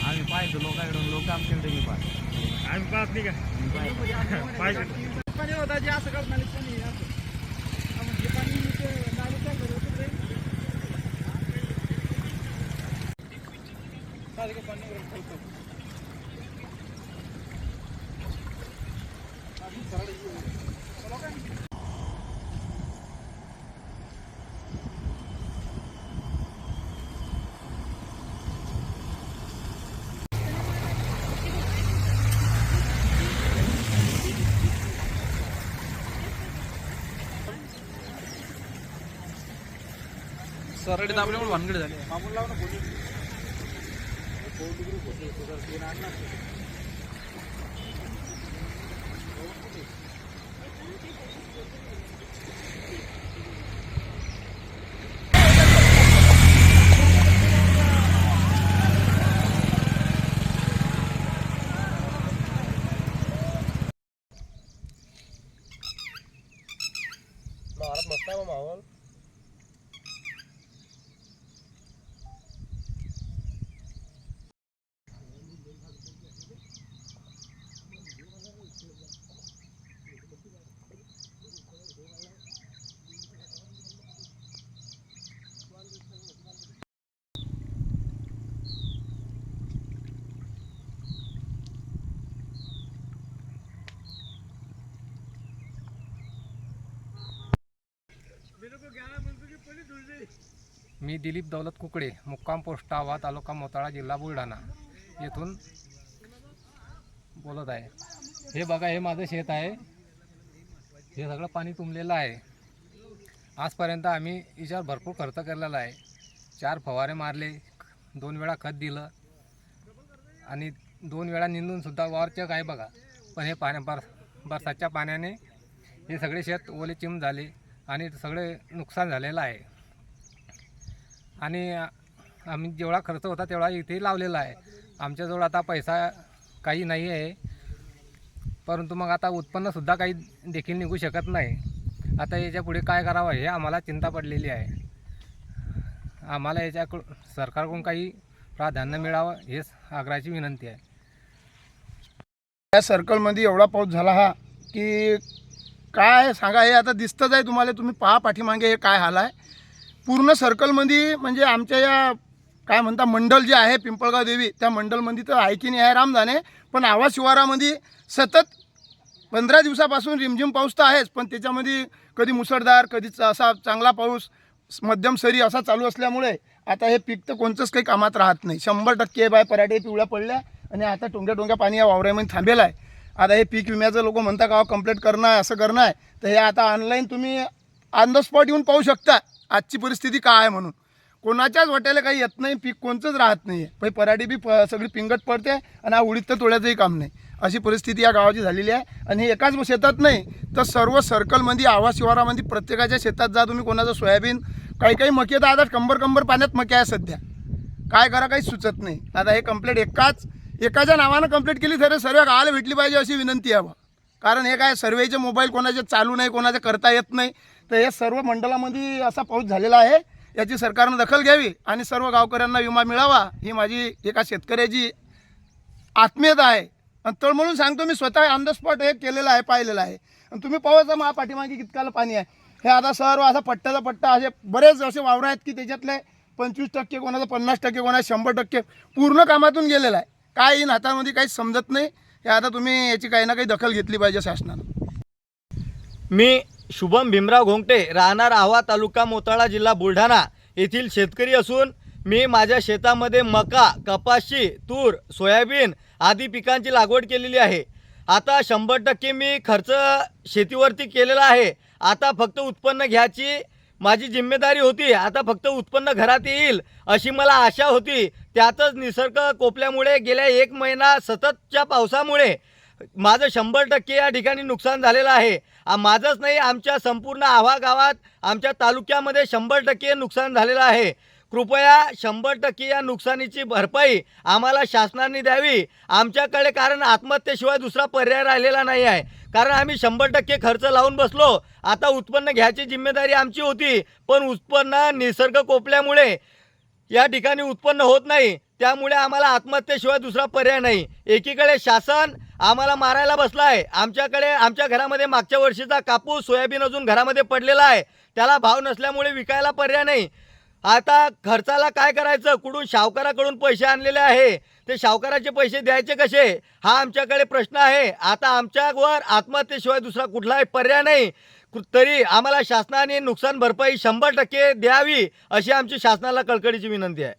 आम्ही पाहतो लोकांकडून लोक आमच्याकडे पाहतो आम्ही पाहत नाही का पाहिजे पाणी होता जे असं करत नाही कोणी असं. हा, मग हे पाणी इथे नालीच्या घरी होतं ते. सारखं पाणी वगैरे खालतं. अजून सरळ येऊ. चला काय? सरळ दाबल्यामुळे भानगड झाले मामूल लाव ना बोलू. महाराज मस्त आहे माहोल मी दिलीप दौलत कुकडे मुक्काम पोस्ट आवा तालुका मोताळा जिल्हा बुलढाणा. येथून बोलत आहे. हे बघा हे माझं शेत आहे. हे सगळं पाणी तुंबलेलं आहे. आजपर्यंत आम्ही याच्यावर भरपूर खर्च केलेला आहे. चार फवारे मारले दोन वेळा खत दिलं आणि दोन वेळा निंदूनसुद्धा वारचक आहे बघा. पण हे पाण्या बर बरसाच्या पाण्याने हे सगळे शेत ओले चिम झाले. आणि सगळे नुकसान झालेलं आहे. आणि आम्ही जेवढा खर्च होता तेवढा इथे लावलेला आहे. आमच्याजवळ आता पैसा काही नाही आहे. परंतु मग आता उत्पन्नसुद्धा काही देखील निघू शकत नाही. आता याच्यापुढे काय करावं हे आम्हाला चिंता पडलेली आहे. आम्हाला याच्याकडून सरकारकडून काही प्राधान्य मिळावं हेच आग्रहाची विनंती आहे. या सर्कलमध्ये एवढा पाऊस झाला हा की काय सांगा हे आता दिसतंच आहे तुम्हाला तुम्ही पहा पाठीमागे हे काय हाल आहे. पूर्ण सर्कलमध्ये म्हणजे आमच्या या काय म्हणता मंडल जे आहे पिंपळगाव देवी त्या मंडलमध्ये तर आहे की नाही आहे राम पण आवाज शिवारामध्ये सतत पंधरा दिवसापासून रिमझिम पाऊस तर आहेच पण त्याच्यामध्ये कधी मुसळधार कधी च- असा चांगला पाऊस मध्यम सरी असा चालू असल्यामुळे आता हे पीक तर कोणतंच काही कामात राहत नाही. शंभर टक्के बाय पराठे पिवळ्या पडल्या आणि आता टोंग्या टोंग्या पाणी या वावरामध्ये थांबेलं आहे. आता हे पीक विम्याचं लोक म्हणता का कंप्लीट करणं आहे असं करणं आहे. तर हे आता ऑनलाईन तुम्ही ऑन द स्पॉट येऊन पाहू शकता आजची परिस्थिती काय आहे म्हणून. कोणाच्याच वाट्याला काही येत नाही पीक कोणचंच राहत नाही आहे पण पराठी बी प सगळी पिंगट पडते आणि हा उडीत तर तोड्याचंही काम नाही. अशी परिस्थिती या गावाची झालेली आहे आणि हे एकाच शेतात नाही तर सर्व सर्कलमध्ये आवास शिवारामध्ये प्रत्येकाच्या शेतात जा तुम्ही कोणाचं सोयाबीन काही काही मके तर आता कंबर कंबर पाण्यात मके आहे सध्या. काय करा काही सुचत नाही. आता हे कंप्लेंट एकाच एकाच्या नावानं कंप्लीट केली तरी सर्वे गावाला भेटली पाहिजे अशी विनंती आहे बा. कारण हे काय सर्वेचे मोबाईल कोणाचे चालू नाही कोणाचे करता येत नाही. तर हे सर्व मंडळामध्ये असा पाऊस झालेला आहे. याची सरकारनं दखल घ्यावी आणि सर्व गावकऱ्यांना विमा मिळावा ही माझी एका शेतकऱ्याची आत्मीयता आहे. आणि म्हणून सांगतो मी स्वतः ऑन द स्पॉट हे केलेलं आहे पाहिलेलं आहे. आणि तुम्ही पाहूचा मग पाठीमागे कितकाला पाणी आहे. हे आता सर्व असा पट्ट्याचा पट्टा असे बरेच असे वावर आहेत की त्याच्यातले पंचवीस टक्के कोणाचं पन्नास टक्के कोणाचं शंभर टक्के पूर्ण कामातून गेलेलं आहे. काय येईन हातामध्ये काहीच समजत नाही. हे आता तुम्ही याची काही ना काही दखल घेतली पाहिजे शासनानं. मी शुभम भीमराव घोंगटे राहणार आव्हा तालुका मोताळा जिल्हा बुलढाणा येथील शेतकरी असून मी माझ्या शेतामध्ये मका कपाशी तूर सोयाबीन आदी पिकांची लागवड केलेली आहे. आता शंभर टक्के मी खर्च शेतीवरती केलेला आहे. आता फक्त उत्पन्न घ्यायची माझी जिम्मेदारी होती आता फक्त उत्पन्न घरात येईल अशी मला आशा होती. त्यातच निसर्ग कोपल्यामुळे गेल्या एक महिना सततच्या पावसामुळे माझं शंभर टक्के या ठिकाणी नुकसान झालेलं आहे. माझंच नाही आमच्या संपूर्ण आव्हा गावात आमच्या तालुक्यामध्ये शंभर टक्के नुकसान झालेलं आहे. कृपया शंभर टक्के या नुकसानीची भरपाई आम्हाला शासनाने द्यावी. आमच्याकडे कारण आत्महत्येशिवाय दुसरा पर्याय राहिलेला नाही आहे. कारण आम्ही शंभर टक्के खर्च लावून बसलो. आता उत्पन्न घ्यायची जिम्मेदारी आमची होती. पण उत्पन्न निसर्ग कोपल्यामुळे या ठिकाणी उत्पन्न होत नाही. त्यामुळे आम्हाला आत्महत्येशिवाय दुसरा पर्याय नाही. एकीकडे शासन आम्हाला मारायला बसला आहे आमच्याकडे आमच्या घरामध्ये मागच्या वर्षीचा कापूस सोयाबीन अजून घरामध्ये पडलेला आहे. त्याला भाव नसल्यामुळे विकायला पर्याय नाही. आता खर्चाला काय करायचं? कुठून सावकाराकडून पैसे आणलेले आहे? ते सावकाराचे पैसे द्यायचे कसे? हा आमच्याकडे प्रश्न आहे. आता आमच्यावर आत्महत्येशिवाय दुसरा कुठलाही पर्याय नाही. तरी आम्हाला शासनाने नुकसान भरपाई शंभर टक्के द्यावी अशी आमची शासनाला कळकळीची विनंती आहे.